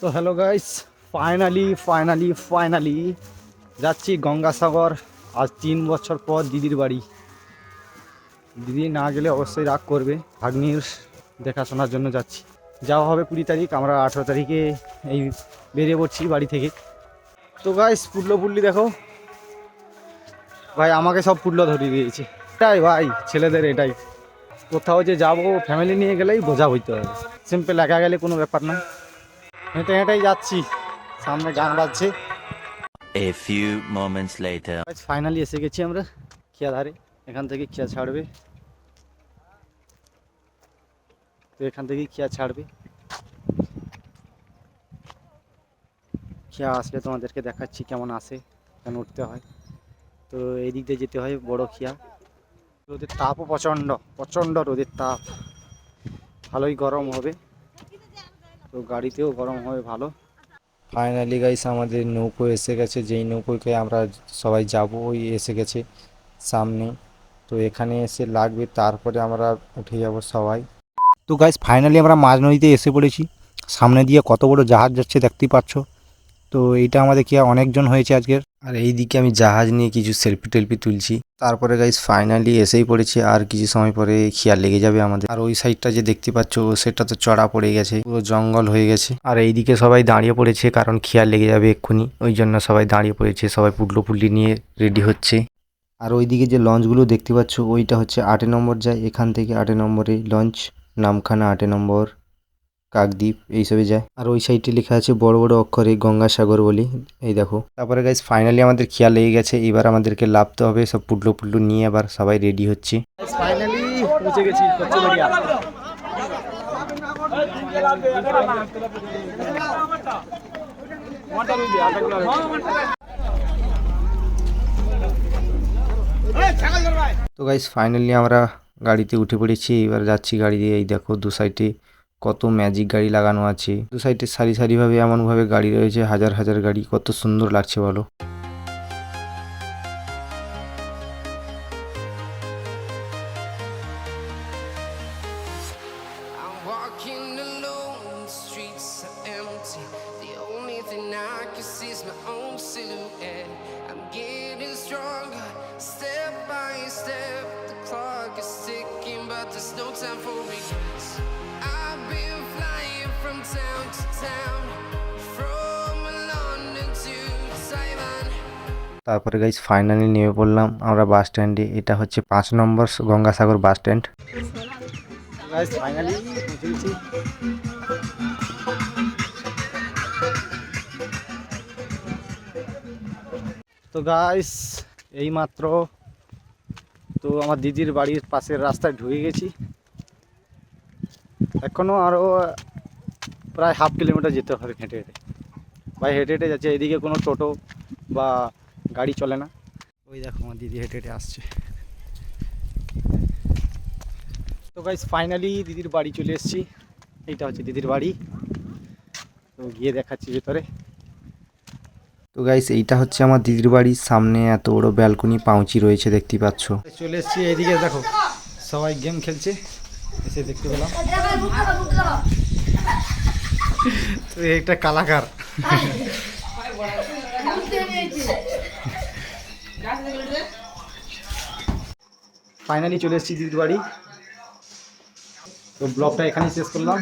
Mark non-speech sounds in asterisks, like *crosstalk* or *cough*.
তো hello guys, finally finally finally যাচ্ছি গঙ্গাসাগর। আজ তিন বছর পর দিদির বাড়ি। দিদি না গেলে অবশ্যই রাগ করবে। ভাগ্নির দেখাশোনার জন্য যাচ্ছি। যাওয়া হবে কুড়ি তারিখ, আমরা আঠেরো তারিখে এই বেরিয়ে পড়ছি বাড়ি থেকে। তো গাইস পুল্লো পুল্লি দেখো। ভাই, আমাকে সব পুল্লো ধরিয়ে দিয়েছে। এটাই ভাই, ছেলেদের এটাই। কোথাও যে যাব ফ্যামিলি নিয়ে গেলেই বোঝা হইতে হবে। সিম্পল একা গেলে কোনো ব্যাপার না। হেঁটে হেঁটেই যাচ্ছি। সামনে গান বাজছে। A few moments later. Finally এসে গেছি আমরা। খেয়া ধারে এখান থেকে খেয়া ছাড়বে। তো এখান থেকেই খেয়া ছাড়বে। খেয়া আসলে তোমাদেরকে দেখাচ্ছি কেমন আসে কেন উঠতে হয়। তো এই দিক দিয়ে যেতে হয় বড় খেয়া রোদের তাপও প্রচণ্ড প্রচণ্ড রোদের তাপ। ভালোই গরম হবে। তো গাড়িতেও গরম হবে ভালো। ফাইনালি গাইস আমাদের নৌকো এসে গেছে। যেই নৌকোকে আমরা সবাই যাব ওই এসে গেছে সামনে। তো এখানে এসে লাগবে, তারপরে আমরা উঠে যাব সবাই। তো গাইস ফাইনালি আমরা মাঝ নদীতে এসে পড়েছি। সামনে দিয়ে কত বড় জাহাজ যাচ্ছে দেখতেই পাচ্ছ। তো এইটা আমাদের কি, অনেকজন হয়েছে আজকের। আর এই দিকে আমি জাহাজ নিয়ে কিছু সেলফি টেলফি তুলছি। তারপরে গাইস ফাইনালি এসেই পড়েছি, আর কিছু সময় পরে খেয়াল লেগে যাবে আমাদের। আর ওই সাইডটা যে দেখতে পাচ্ছ সেটা তো চড়া পড়ে গেছে, পুরো জঙ্গল হয়ে গেছে। আর এইদিকে সবাই দাঁড়িয়ে পড়েছে, কারণ খেয়াল লেগে যাবে এক্ষুনি। ওই জন্য সবাই দাঁড়িয়ে পড়েছে, সবাই পুটলো পুটলি নিয়ে রেডি হচ্ছে। আর ওইদিকে যে লঞ্চগুলো দেখতে পাচ্ছ, ওইটা হচ্ছে আটে নম্বর যায়। এখান থেকে আটে নম্বরে লঞ্চ নামখানা আটে নম্বর। কাকদ্বীপ এইসবে যায়। আর ওই সাইডে লেখা আছে বড় বড় অক্ষরে গঙ্গাসাগর বলি এই দেখো। তারপরে গাইজ ফাইনালি আমাদের খেয়াল লেগে গেছে এবার আমাদেরকে লাভতে হবে সব পুটলো পুটলো নিয়ে আবার সবাই রেডি হচ্ছে। ফাইনালি পৌঁছে গেছি তো গাইজ ফাইনালি আমরা গাড়িতে উঠে পড়েছি এবার যাচ্ছি গাড়ি দিয়ে এই দেখো দু সাইডে কত ম্যাজিক গাড়ি লাগানো আছে। দু সাইডে সারি সারি ভাবে এমন ভাবে গাড়ি রয়েছে, হাজার হাজার গাড়ি, কত সুন্দর লাগছে বলো। তারপরে গাইজ ফাইনালি নেমে পড়লাম আমরা বাস স্ট্যান্ডে এটা হচ্ছে পাঁচ নম্বর গঙ্গাসাগর বাস স্ট্যান্ড ফাইনালি তো গাইস এইমাত্র তো আমার দিদির বাড়ির পাশের রাস্তায় ঢুকে গেছি। এখনও আরও প্রায় হাফ কিলোমিটার যেতে হবে হেঁটে হেঁটে। ভাই, হেঁটে হেঁটে যাচ্ছে, এদিকে কোনো টোটো বা গাড়ি চলে না। ওই দেখো আমার দিদি হেঁটে হেঁটে আসছে। তো গাইস ফাইনালি দিদির বাড়ি চলে এসেছি। এইটা হচ্ছে দিদির বাড়ি। তো গিয়ে দেখাচ্ছি ভেতরে। তো গাইস এইটা হচ্ছে আমার দিদির বাড়ির সামনে এত বড় ব্যালকনি পাউচি রয়েছে দেখতে পাচ্ছ। চলে এসেছি এইদিকে দেখো সবাই গেম খেলছে। এসে দেখতে পেলাম। তো একটা কালাকার। *laughs* *laughs* ফাইনালি চলে এসেছি দিদির বাড়ি। তো ব্লগটা এখানেই শেষ করলাম।